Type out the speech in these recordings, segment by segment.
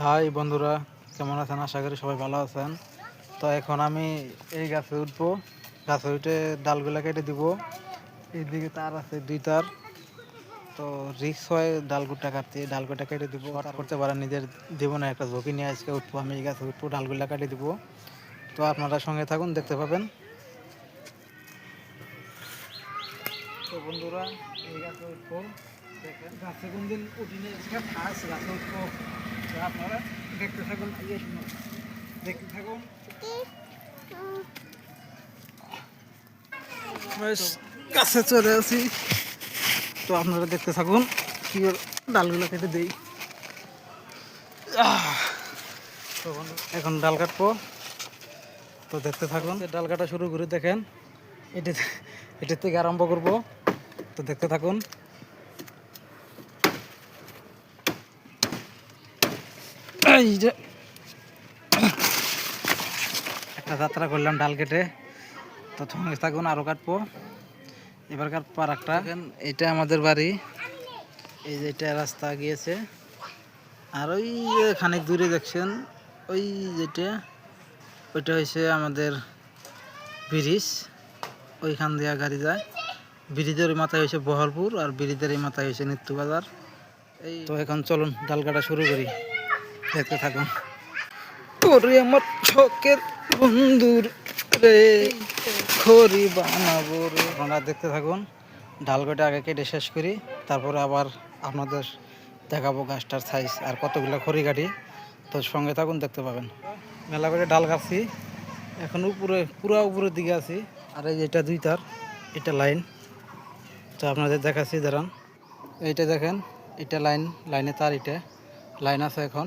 High বন্ধুরা কেমন আছেন? আশা করি সবাই ভালো আছেন। তো এখন আমি এই গাছে উঠবো। গাছে উঠে ডালগুলা কেটে দিব। এইদিকে তার আছে দুই তার। তো রিক্স হয় ডালগুটা কাটতে। ডালগুটা কেটে দিব। আর করতে পারেন নিজের জীবনে একটা ঝুঁকি নিয়ে আজকে উঠবো আমি। এই গাছে উঠবো ডালগুলা কেটে দিব। তো আপনারা সঙ্গে থাকুন দেখতে পাবেন। তো বন্ধুরা এই গাছে উঠবো। দেখেন গাছে কোনদিন উঠিনি আজকে ফার্স্ট গাছে উঠবো। আপনারা দেখতে থাকুন। দেখতে থাকুন। গাছে চলে আসি। তো আপনারা দেখতে থাকুন কি ডালগুলো কেটে দিই। আহ! তো বন্ধু, এখন ডাল কাটবো। তো দেখতে থাকুন। ডাল কাটা শুরু করে দেখেন। এটা এটার থেকে আরম্ভ করব। তো দেখতে থাকুন। এই যে। একটা যাত্রা করলাম ডাল কেটে তো সঙ্গে থাকুন আরও কাটবো। এবার কাটবো আর একটা এটা আমাদের বাড়ি। এই যে এটা রাস্তা গিয়েছে। আর ওই যে খানিক দূরে দেখছেন ওই যেটা ওইটা হয়েছে আমাদের ব্রিজ। ওইখান দিয়ে গাড়ি যায়। ব্রিজের ওই মাথায় হয়েছে বহরপুর আর ব্রিজের এই মাথায় হয়েছে নিত্যবাজার। এই তো এখন চলুন ডাল কাটা শুরু করি। দেখতে থাকুন। ওরে আমার শখের বন্ধুর রে খড়ি বানাবো রে। আপনারা দেখতে থাকুন ডাল কেটে আগে কেটে শেষ করি তারপরে আবার আপনাদের দেখাবো গাছটার সাইজ আর কতগুলো খড়ি কাটি। তো সঙ্গে থাকুন দেখতে পাবেন। মেলা করে ডাল কাটছি এখন উপরে পুরো উপরের দিকে আছি আর এই এটা দুই তার এটা লাইন। তো আপনাদের দেখাচ্ছি দাঁড়ান। এইটা দেখেন এটা লাইন লাইনে তার এটা। লাইন আছে এখন।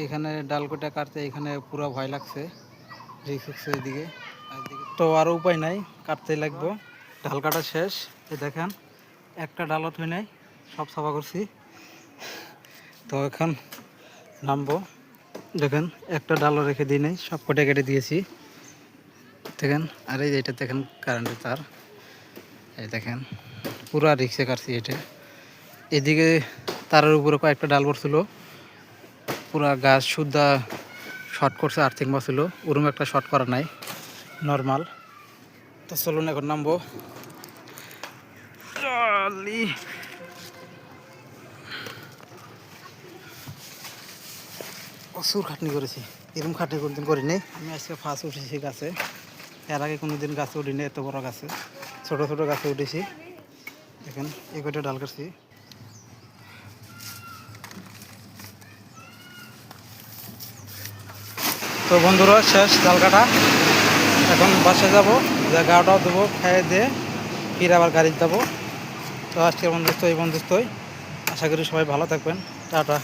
এইখানে ডালকোটা কাটতে এখানে পুরো ভয় লাগছে রিক্স এদিকে। তো আর উপায় নাই কাটতেই লাগবো। ডাল কাটা শেষ এই দেখেন, একটা ডালত হয়ে নাই, সব সাফা করছি। তো এখন নামবো। দেখেন, একটা ডালও রেখে দিই নাই, সব কটে কেটে দিয়েছি। দেখেন, আর এই এটা দেখেন কারেন্টের তার। এই দেখেন, পুরা রিক্সে কাটছি এটা। এদিকে তারের উপরে কয়েকটা ডাল পড়ছিল। পুরা গাছ শুদ্ধা শর্ট করছে আর্থিক ছিল ওরম একটা শর্ট করা নাই নর্মাল তো চলুন এখন নামবো। প্রচুর খাটনি করেছি। এরকম খাটনি কোনদিন করিনি। আমি আজকে ফার্স্ট উঠেছি গাছে। এর আগে কোনোদিন গাছে উঠিনি, এত বড় গাছে। ছোট ছোট গাছে উঠেছি। দেখেন এই কয়টা ডাল কাটছি? তো বন্ধুরা, শেষ জালকাটা। এখন বাসে যাব, যা দেবো খাইয়ে দিয়ে ফিরে আবার গাড়ি যাব। তো আজকের বন্ধুস্তই এই বন্ধুত্বই আশা করি সবাই ভালো থাকবেন। টাটা।